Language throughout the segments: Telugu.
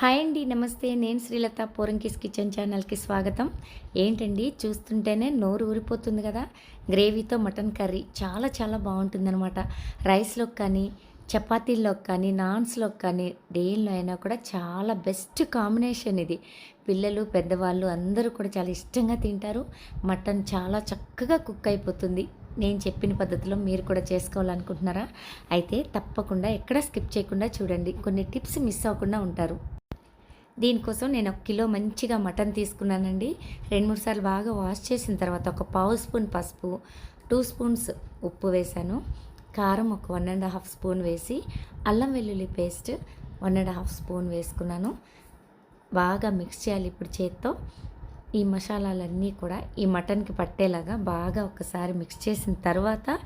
హాయ్ అండి నమస్తే. నేను శ్రీలత పోరంకిస్ కిచెన్ ఛానల్కి స్వాగతం. ఏంటండి చూస్తుంటేనే నోరు ఊరిపోతుంది కదా. గ్రేవీతో మటన్ కర్రీ చాలా చాలా బాగుంటుందన్నమాట. రైస్లోకి కానీ చపాతీల్లోకి కానీ నాన్స్లోకి కానీ డేల్లో అయినా కూడా చాలా బెస్ట్ కాంబినేషన్ ఇది. పిల్లలు పెద్దవాళ్ళు అందరూ కూడా చాలా ఇష్టంగా తింటారు. మటన్ చాలా చక్కగా కుక్ అయిపోతుంది. నేను చెప్పిన పద్ధతిలో మీరు కూడా చేసుకోవాలనుకుంటున్నారా? అయితే తప్పకుండా ఎక్కడ స్కిప్ చేయకుండా చూడండి. కొన్ని టిప్స్ మిస్ అవ్వకుండా ఉంటారు. దీనికోసం నేను ఒక కిలో మంచిగా మటన్ తీసుకున్నానండి. రెండు మూడు సార్లు బాగా వాష్ చేసిన తర్వాత ఒక పావు స్పూన్ పసుపు టూ స్పూన్స్ ఉప్పు వేశాను. కారం ఒక వన్ అండ్ హాఫ్ స్పూన్ వేసి అల్లం వెల్లుల్లి paste one and half spoon వేసుకున్నాను. బాగా మిక్స్ చేయాలి ఇప్పుడు చేత్తో. ఈ మసాలాలన్నీ కూడా ఈ మటన్కి పట్టేలాగా బాగా ఒకసారి మిక్స్ చేసిన తర్వాత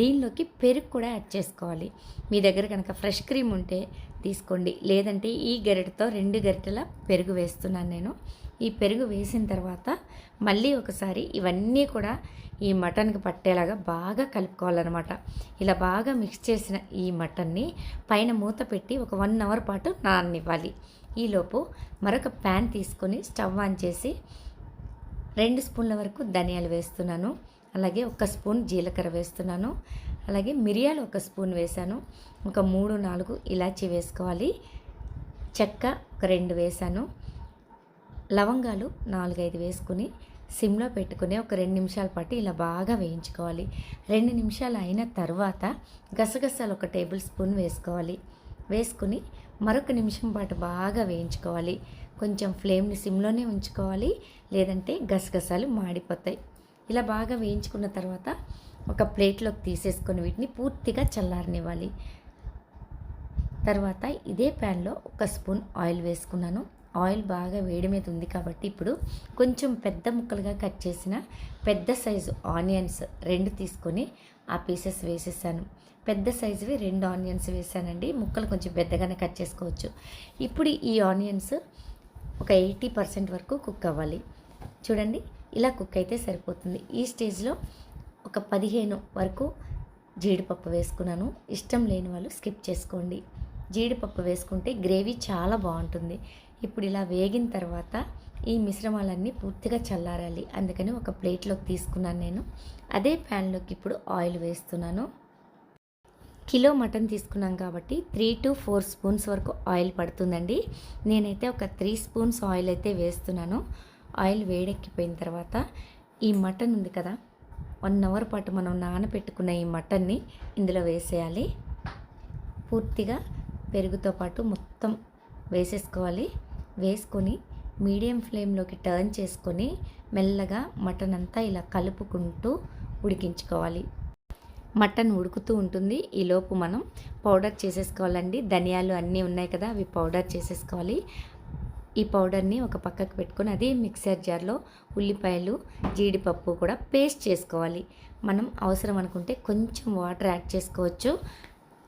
దీనిలోకి పెరుగు కూడా యాడ్ చేసుకోవాలి. మీ దగ్గర కనుక ఫ్రెష్ క్రీమ్ ఉంటే తీసుకోండి. లేదంటే ఈ గరిటతో రెండు గరిటెల పెరుగు వేస్తున్నాను నేను. ఈ పెరుగు వేసిన తర్వాత మళ్ళీ ఒకసారి ఇవన్నీ కూడా ఈ మటన్కి పట్టేలాగా బాగా కలుపుకోవాలన్నమాట. ఇలా బాగా మిక్స్ చేసిన ఈ మటన్ని పైన మూత పెట్టి ఒక వన్ అవర్ పాటు నాననివ్వాలి. ఈలోపు మరొక ప్యాన్ తీసుకొని స్టవ్ ఆన్ చేసి రెండు స్పూన్ల వరకు ధనియాలు వేస్తున్నాను. అలాగే ఒక స్పూన్ జీలకర్ర వేస్తున్నాను. అలాగే మిరియాలు ఒక స్పూన్ వేశాను. ఒక మూడు నాలుగు ఇలాచీ వేసుకోవాలి. చెక్క ఒక రెండు వేసాను లవంగాలు నాలుగైదు వేసుకుని సిమ్లో పెట్టుకుని ఒక రెండు నిమిషాల పాటు ఇలా బాగా వేయించుకోవాలి. రెండు నిమిషాలు అయిన తర్వాత గసగసాలు ఒక టేబుల్ స్పూన్ వేసుకోవాలి. వేసుకుని మరొక నిమిషం పాటు బాగా వేయించుకోవాలి. కొంచెం ఫ్లేమ్ని సిమ్లోనే ఉంచుకోవాలి. లేదంటే గసగసాలు మాడిపోతాయి. ఇలా బాగా వేయించుకున్న తర్వాత ఒక ప్లేట్లోకి తీసేసుకొని వీటిని పూర్తిగా చల్లారనివ్వాలి. తర్వాత ఇదే ప్యాన్లో ఒక స్పూన్ ఆయిల్ వేసుకున్నాను. ఆయిల్ బాగా వేడి మీద ఉంది కాబట్టి ఇప్పుడు కొంచెం పెద్ద ముక్కలుగా కట్ చేసిన పెద్ద సైజు ఆనియన్స్ రెండు తీసుకొని ఆ పీసెస్ వేసేసాను. పెద్ద సైజువి రెండు ఆనియన్స్ వేసానండి. ముక్కలు కొంచెం పెద్దగానే కట్ చేసుకోవచ్చు. ఇప్పుడు ఈ ఆనియన్స్ ఒక ఎయిటీ పర్సెంట్ వరకు కుక్ అవ్వాలి. చూడండి ఇలా కుక్ అయితే సరిపోతుంది. ఈ స్టేజ్లో ఒక పదిహేను వరకు జీడిపప్పు వేసుకున్నాను. ఇష్టం లేని వాళ్ళు స్కిప్ చేసుకోండి. జీడిపప్పు వేసుకుంటే గ్రేవీ చాలా బాగుంటుంది. ఇప్పుడు ఇలా వేగిన తర్వాత ఈ మిశ్రమాలన్నీ పూర్తిగా చల్లారాలి. అందుకని ఒక ప్లేట్లోకి తీసుకున్నాను నేను. అదే ప్యాన్లోకి ఇప్పుడు ఆయిల్ వేస్తున్నాను. కిలో మటన్ తీసుకున్నాం కాబట్టి త్రీ టు ఫోర్ స్పూన్స్ వరకు ఆయిల్ పడుతుందండి. నేనైతే ఒక త్రీ స్పూన్స్ ఆయిల్ అయితే వేస్తున్నాను. ఆయిల్ వేడెక్కిపోయిన తర్వాత ఈ మటన్ ఉంది కదా వన్ అవర్ పాటు మనం నానబెట్టుకున్న ఈ మటన్ని ఇందులో వేసేయాలి. పూర్తిగా పెరుగుతో పాటు మొత్తం వేసేసుకోవాలి. వేసుకొని మీడియం ఫ్లేమ్లోకి టర్న్ చేసుకొని మెల్లగా మటన్ అంతా ఇలా కలుపుకుంటూ ఉడికించుకోవాలి. మటన్ ఉడుకుతూ ఉంటుంది. ఈలోపు మనం పౌడర్ చేసేసుకోవాలండి. ధనియాలు అన్నీ ఉన్నాయి కదా అవి పౌడర్ చేసేసుకోవాలి. ఈ పౌడర్ని ఒక పక్కకు పెట్టుకొని అదే మిక్సర్ జార్లో ఉల్లిపాయలు జీడిపప్పు కూడా పేస్ట్ చేసుకోవాలి. మనం అవసరం అనుకుంటే కొంచెం వాటర్ యాడ్ చేసుకోవచ్చు.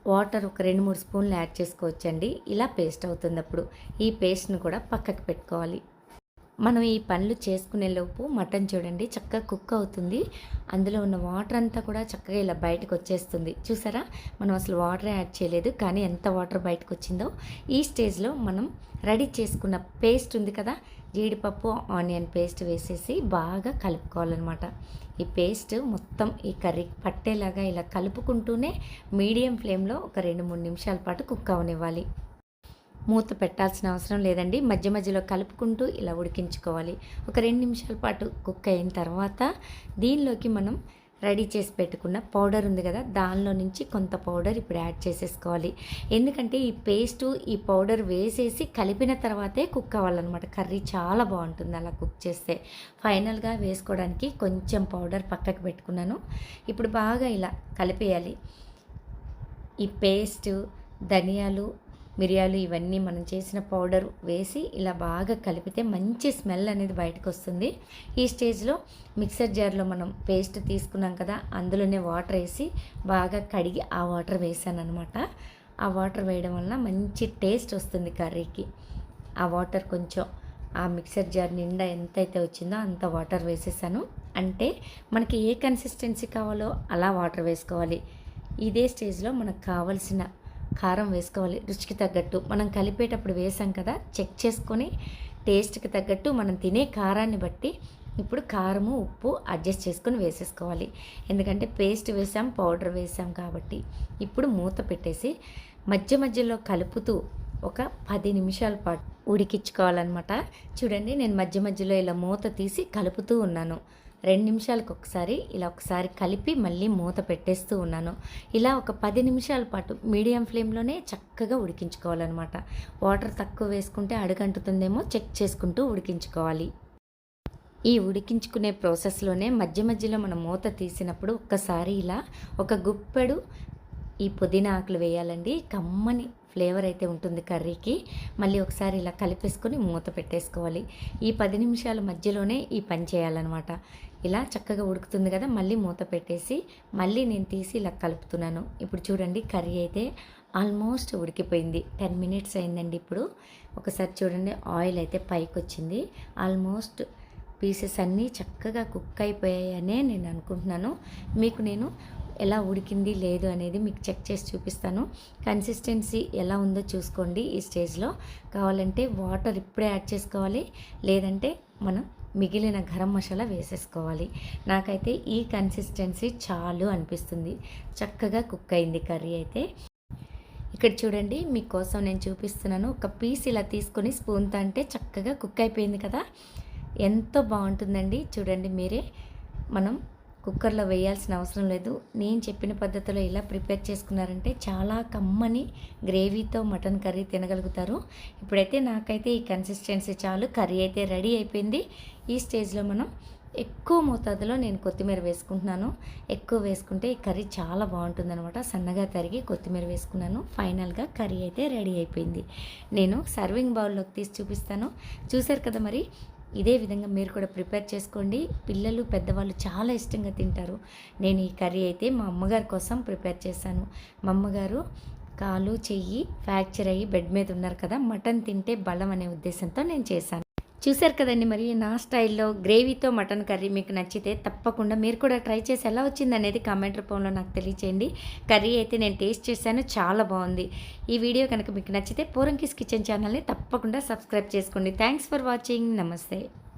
వాటర్ ఒక రెండు మూడు స్పూన్లు యాడ్ చేసుకోవచ్చండి. ఇలా పేస్ట్ అవుతుంది అప్పుడు. ఈ పేస్ట్ని కూడా పక్కకు పెట్టుకోవాలి. మనం ఈ పనులు చేసుకునే లోపు మటన్ చూడండి చక్కగా కుక్ అవుతుంది. అందులో ఉన్న వాటర్ అంతా కూడా చక్కగా ఇలా బయటకు వచ్చేస్తుంది. చూసారా? మనం అసలు వాటర్ యాడ్ చేయలేదు కానీ ఎంత వాటర్ బయటకు వచ్చిందో. ఈ స్టేజ్లో మనం రెడీ చేసుకున్న పేస్ట్ ఉంది కదా జీడిపప్పు ఆనియన్ పేస్ట్ వేసేసి బాగా కలుపుకోవాలన్నమాట. ఈ పేస్ట్ మొత్తం ఈ కర్రీకి పట్టేలాగా ఇలా కలుపుకుంటూనే మీడియం ఫ్లేమ్లో ఒక రెండు మూడు నిమిషాల పాటు కుక్ అవనివ్వాలి. మూత పెట్టాల్సిన అవసరం లేదండి. మధ్య మధ్యలో కలుపుకుంటూ ఇలా ఉడికించుకోవాలి. ఒక రెండు నిమిషాల పాటు కుక్ అయిన తర్వాత దీనిలోకి మనం రెడీ చేసి పెట్టుకున్న పౌడర్ ఉంది కదా దానిలో నుంచి కొంత పౌడర్ ఇప్పుడు యాడ్ చేసేసుకోవాలి. ఎందుకంటే ఈ పేస్టు ఈ పౌడర్ వేసేసి కలిపిన తర్వాతే కుక్ అవ్వాలన్నమాట. కర్రీ చాలా బాగుంటుంది అలా కుక్ చేస్తే. ఫైనల్గా వేసుకోవడానికి కొంచెం పౌడర్ పక్కకు పెట్టుకున్నాను. ఇప్పుడు బాగా ఇలా కలిపేయాలి. ఈ పేస్ట్ ధనియాలు మిరియాలు ఇవన్నీ మనం చేసిన పౌడర్ వేసి ఇలా బాగా కలిపితే మంచి స్మెల్ అనేది బయటకు వస్తుంది ఈ స్టేజ్లో మిక్సర్ జార్లో మనం పేస్ట్ తీసుకున్నాం కదా అందులోనే వాటర్ వేసి బాగా కడిగి ఆ వాటర్ వేసాను అనమాట ఆ వాటర్ వేయడం వల్ల మంచి టేస్ట్ వస్తుంది కర్రీకి. ఆ వాటర్ కొంచెం ఆ మిక్సర్ జార్ నిండా ఎంతైతే వచ్చిందో అంత వాటర్ వేసేసాను. అంటే మనకి ఏ కన్సిస్టెన్సీ కావాలో అలా వాటర్ వేసుకోవాలి. ఇదే స్టేజ్లో మనకు కావలసిన కారం వేసుకోవాలి రుచికి తగ్గట్టు. మనం కలిపేటప్పుడు వేసాం కదా చెక్ చేసుకొని టేస్ట్కి తగ్గట్టు మనం తినే కారాన్ని బట్టి ఇప్పుడు కారము ఉప్పు అడ్జస్ట్ చేసుకొని వేసేసుకోవాలి. ఎందుకంటే పేస్ట్ వేసాం పౌడర్ వేసాం కాబట్టి ఇప్పుడు మూత పెట్టేసి మధ్య మధ్యలో కలుపుతూ ఒక పది నిమిషాల పాటు ఉడికించుకోవాలన్నమాట. చూడండి నేను మధ్య మధ్యలో ఇలా మూత తీసి కలుపుతూ ఉన్నాను. రెండు నిమిషాలకు ఒకసారి ఇలా ఒకసారి కలిపి మళ్ళీ మూత పెట్టేస్తూ ఉన్నాను. ఇలా ఒక పది నిమిషాల పాటు మీడియం ఫ్లేమ్లోనే చక్కగా ఉడికించుకోవాలన్నమాట. వాటర్ తక్కువ వేసుకుంటే అడుగంటుతుందేమో చెక్ చేసుకుంటూ ఉడికించుకోవాలి. ఈ ఉడికించుకునే ప్రాసెస్లోనే మధ్య మధ్యలో మనం మూత తీసినప్పుడు ఒక్కసారి ఇలా ఒక గుప్పెడు ఈ పుదీనా ఆకులు వేయాలండి. కమ్మని ఫ్లేవర్ అయితే ఉంటుంది కర్రీకి. మళ్ళీ ఒకసారి ఇలా కలిపేసుకొని మూత పెట్టేసుకోవాలి. ఈ పది నిమిషాల మధ్యలోనే ఈ పని చేయాలన్నమాట. ఇలా చక్కగా ఉడుకుతుంది కదా మళ్ళీ మూత పెట్టేసి మళ్ళీ నేను తీసి ఇలా కలుపుతున్నాను. ఇప్పుడు చూడండి కర్రీ అయితే ఆల్మోస్ట్ ఉడికిపోయింది. టెన్ మినిట్స్ అయిందండి ఇప్పుడు. ఒకసారి చూడండి ఆయిల్ అయితే పైకి వచ్చింది ఆల్మోస్ట్ పీసెస్ అన్నీ చక్కగా కుక్ అయిపోయాయనే నేను అనుకుంటున్నాను. మీకు నేను ఎలా ఉడికింది లేదు అనేది మీకు చెక్ చేసి చూపిస్తాను. కన్సిస్టెన్సీ ఎలా ఉందో చూసుకోండి ఈ స్టేజ్లో. కావాలంటే వాటర్ ఇప్పుడే యాడ్ చేసుకోవాలి. లేదంటే మనం మిగిలిన గరం మసాలా వేసేసుకోవాలి. నాకైతే ఈ కన్సిస్టెన్సీ చాలు అనిపిస్తుంది. చక్కగా కుక్ అయింది కర్రీ అయితే. ఇక్కడ చూడండి మీకోసం నేను చూపిస్తున్నాను. ఒక పీస్ ఇలా తీసుకొని స్పూన్తో అంటే చక్కగా కుక్ అయిపోయింది కదా. ఎంతో బాగుంటుందండి. చూడండి మీరే. మనం కుక్కర్లో వేయాల్సిన అవసరం లేదు. నేను చెప్పిన పద్ధతిలో ఇలా ప్రిపేర్ చేసుకున్నారంటే చాలా కమ్మని గ్రేవీతో మటన్ కర్రీ తినగలుగుతారు. ఇప్పుడైతే నాకైతే ఈ కన్సిస్టెన్సీ చాలు. కర్రీ అయితే రెడీ అయిపోయింది. ఈ స్టేజ్లో మనం ఎక్కువ మోతాదులో నేను కొత్తిమీర వేసుకుంటున్నాను. ఎక్కువ వేసుకుంటే ఈ కర్రీ చాలా బాగుంటుందన్నమాట. సన్నగా తరిగి కొత్తిమీర వేసుకున్నాను. ఫైనల్గా కర్రీ అయితే రెడీ అయిపోయింది. నేను సర్వింగ్ బౌల్లోకి తీసి చూపిస్తాను. చూశారు కదా మరి? ఇదే విధంగా మీరు కూడా ప్రిపేర్ చేసుకోండి. పిల్లలు పెద్దవాళ్ళు చాలా ఇష్టంగా తింటారు. నేను ఈ కర్రీ అయితే మా అమ్మగారి కోసం ప్రిపేర్ చేశాను. మా అమ్మగారు కాలు చెయ్యి ఫ్రాక్చర్ అయ్యి బెడ్ మీద ఉన్నారు కదా మటన్ తింటే బలం అనే ఉద్దేశంతో నేను చేశాను. చూశారు కదండి మరి నా స్టైల్లో గ్రేవీతో మటన్ కర్రీ మీకు నచ్చితే తప్పకుండా మీరు కూడా ట్రై చేసి ఎలా వచ్చింది అనేది కామెంట్ రూపంలో నాకు తెలియచేయండి. కర్రీ అయితే నేను టేస్ట్ చేశాను చాలా బాగుంది. ఈ వీడియో కనుక మీకు నచ్చితే పూరంకిస్ కిచెన్ ఛానల్ని తప్పకుండా సబ్స్క్రైబ్ చేసుకోండి. Thanks for watching. నమస్తే.